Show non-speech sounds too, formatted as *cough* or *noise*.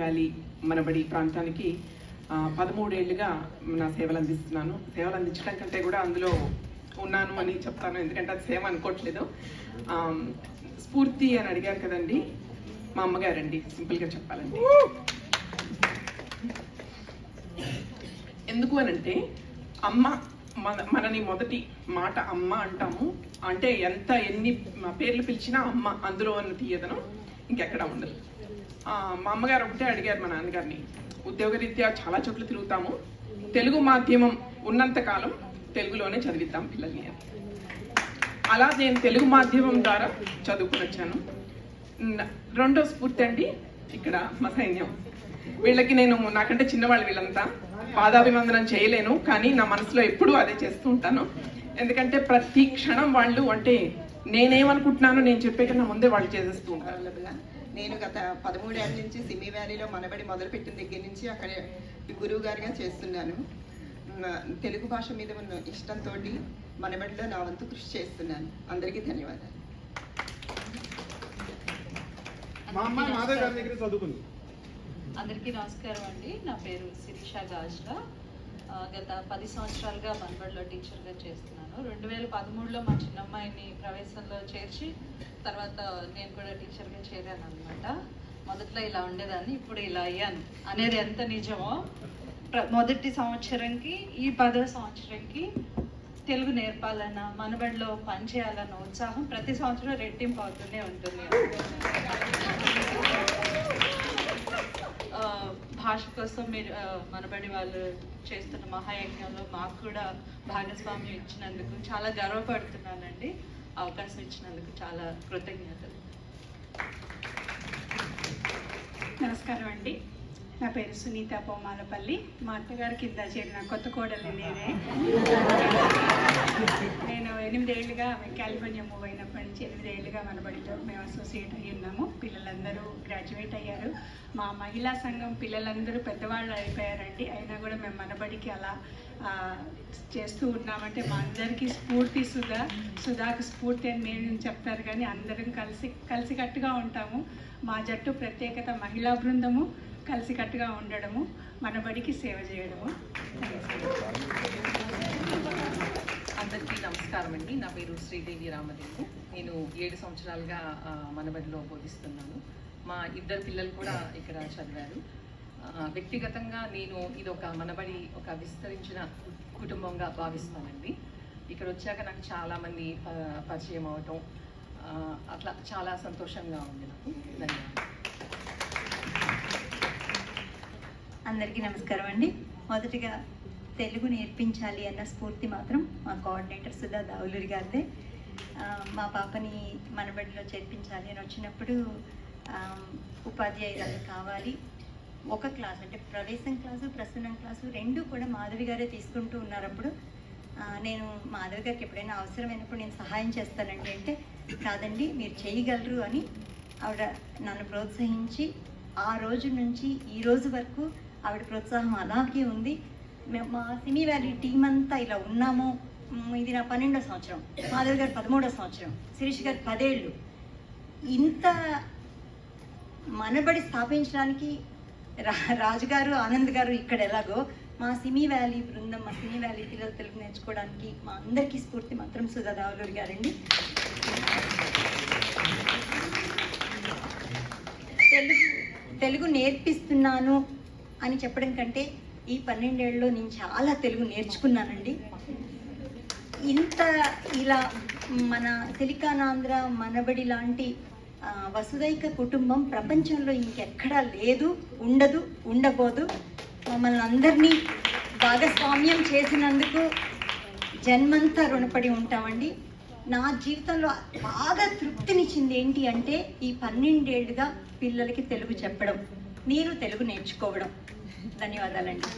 Valley మనబడి ప్రాంతానికి పదమూడేళ్ళుగా నా సేవలు అందిస్తున్నాను సేవలు అందించడం కంటే కూడా అందులో ఉన్నాను అని చెప్తాను. ఎందుకంటే అది సేవ అనుకోవట్లేదు. స్ఫూర్తి అని అడిగారు కదండి మా అమ్మగారండి సింపుల్గా చెప్పాలండి ఎందుకు అనంటే అమ్మ మన మనని మొదటి మాట అమ్మ అంటాము. అంటే ఎంత ఎన్ని పేర్లు పిలిచినా అమ్మ అందులో ఉన్న తీయదనం ఇంకెక్కడ ఉండదు. మా అమ్మగారు ఒకటే అడిగారు మా నాన్నగారిని. ఉద్యోగరీత్యా చాలా చోట్ల తిరుగుతాము. తెలుగు మాధ్యమం ఉన్నంత కాలం తెలుగులోనే చదివిద్దాం పిల్లల్ని అలా నేను తెలుగు మాధ్యమం ద్వారా చదువుకుని వచ్చాను. రెండో స్ఫూర్తి అండి ఇక్కడ మా సైన్యం. వీళ్ళకి నేను నాకంటే చిన్నవాళ్ళు వీళ్ళంతా. పాదాభివందనం చేయలేను కానీ నా మనసులో ఎప్పుడూ అదే చేస్తూ ఉంటాను. ఎందుకంటే ప్రతి క్షణం వాళ్ళు అంటే నేనేమనుకుంటున్నానో నేను చెప్పే కన్నా ముందే వాళ్ళు చేసేస్తూ ఉంటారు. నేను గత పదమూడేళ్ళ నుంచి సిమి వ్యాలీలో మనబడి మొదలుపెట్టిన దగ్గర నుంచి అక్కడ గురువు గారిగా చేస్తున్నాను. తెలుగు భాష మీద ఉన్న ఇష్టంతో మనబడిలో నా వంతు కృషి చేస్తున్నాను. అందరికీ ధన్యవాదాలు. మా అమ్మాయి మాధవ్ గారి దగ్గర చదువుకుంది. అందరికీ నమస్కారం అండి. నా పేరు శిరీష గాజ్రా. ఆ, గత పది సంవత్సరాలుగా మన్బడిలో టీచర్గా చేస్తున్నాను. రెండు వేల పదమూడులో మా చిన్నమ్మాయిని ప్రవేశంలో చేర్చి తర్వాత నేను కూడా టీచర్గా చేరాను అనమాట మొదట్లో ఇలా ఉండేదాన్ని ఇప్పుడు ఇలా అయ్యాను. అనేది ఎంత నిజమో మొదటి సంవత్సరంకి ఈ పదో సంవత్సరంకి తెలుగు నేర్పాలన్న మనబడిలో పనిచేయాలన్న ఉత్సాహం ప్రతి సంవత్సరం రెట్టింపు అవుతూనే ఉంటుంది. భాష కోసం మీరు మనబడి వాళ్ళు చేస్తున్న మహాయజ్ఞంలో మాకు కూడా భాగస్వామ్యం ఇచ్చినందుకు చాలా గర్వపడుతున్నానండి. అవకాశం ఇచ్చినందుకు చాలా కృతజ్ఞతలు. నమస్కారం అండి. నా పేరు సునీత పోమాలపల్లి. మా అత్తగారి కింద చేరిన కొత్త కోడలు నేనే. *laughs* నేను ఎనిమిదేళ్ళుగా కాలిఫోర్నియా మూవ్ అయినప్పటి నుంచి ఎనిమిదేళ్ళుగా మన బడిలో మేము అసోసియేట్ అయ్యి ఉన్నాము. పిల్లలందరూ గ్రాడ్యుయేట్ అయ్యారు. మా మహిళా సంఘం పిల్లలందరూ పెద్దవాళ్ళు అయిపోయారండి. అయినా కూడా మేము మనబడికి అలా చేస్తూ ఉన్నామంటే మా అందరికీ స్ఫూర్తి సుధా సుధాకు స్ఫూర్తి అని మేము చెప్తారు కానీ అందరం కలిసి కలిసికట్టుగా ఉంటాము. మా జట్టు ప్రత్యేకత మహిళా బృందము కలిసికట్టుగా ఉండడము మన బడికి సేవ చేయడము. నమస్కారం అండి. నా పేరు శ్రీదేవి రామదేవు. నేను ఏడు సంవత్సరాలుగా మనబడిలో బోధిస్తున్నాను. మా ఇద్దరు పిల్లలు కూడా ఇక్కడ చదివారు. వ్యక్తిగతంగా నేను ఇది ఒక మనబడి ఒక విస్తరించిన కుటుంబంగా భావిస్తానండి. ఇక్కడ వచ్చాక నాకు చాలామంది ప- పరిచయం అవటం అట్లా చాలా సంతోషంగా ఉంది నాకు. ధన్యవాదాలు. అందరికీ నమస్కారం అండి. మొదటిగా తెలుగు నేర్పించాలి అన్న స్ఫూర్తి మాత్రం మా కోఆర్డినేటర్ సుధా దావులూరి గారిదే. మా పాపని మనబడిలో చేర్పించాలి అని వచ్చినప్పుడు ఉపాధ్యాయురాలు కావాలి. ఒక క్లాస్ అంటే ప్రవేశం క్లాసు ప్రసన్నం క్లాసు రెండు కూడా మాధవి గారే తీసుకుంటూ ఉన్నారప్పుడు నేను మాధవి గారికి ఎప్పుడైనా అవసరమైనప్పుడు నేను సహాయం చేస్తానండి అంటే కాదండి మీరు చేయగలరు అని ఆవిడ నన్ను ప్రోత్సహించి ఆ రోజు నుంచి ఈ రోజు వరకు ఆవిడ ప్రోత్సాహం అలాగే ఉంది. మా సినీ వ్యాలీ టీం అంతా ఇలా ఉన్నాము. ఇది నా పన్నెండో సంవత్సరం. మాధవ్ గారు పదమూడో సంవత్సరం. శిరీష్ గారు పదేళ్ళు. ఇంత మనబడి స్థాపించడానికి రా రాజుగారు ఆనంద్ గారు ఇక్కడ ఎలాగో మా సినీ వ్యాలీ బృందం మా సినీ వ్యాలీ పిల్లలు తెలుగు నేర్చుకోవడానికి మా అందరికీ స్ఫూర్తి మాత్రం సుధా దావులూరి గారండి. తెలుగు తెలుగు నేర్పిస్తున్నాను అని చెప్పడం కంటే ఈ పన్నెండేళ్ళలో నేను చాలా తెలుగు నేర్చుకున్నానండి. ఇంత ఇలా మన సిలికానాంధ్ర మనబడి లాంటి వసుదైక కుటుంబం ప్రపంచంలో ఇంకెక్కడా లేదు ఉండదు ఉండబోదు. మమ్మల్ని అందరినీ భాగస్వామ్యం చేసినందుకు జన్మంతా రుణపడి ఉంటామండి. నా జీవితంలో బాగా తృప్తినిచ్చింది ఏంటి అంటే ఈ పన్నెండేళ్ళుగా పిల్లలకి తెలుగు చెప్పడం మీరు తెలుగు నేర్చుకోవడం. ధన్యవాదాలండి.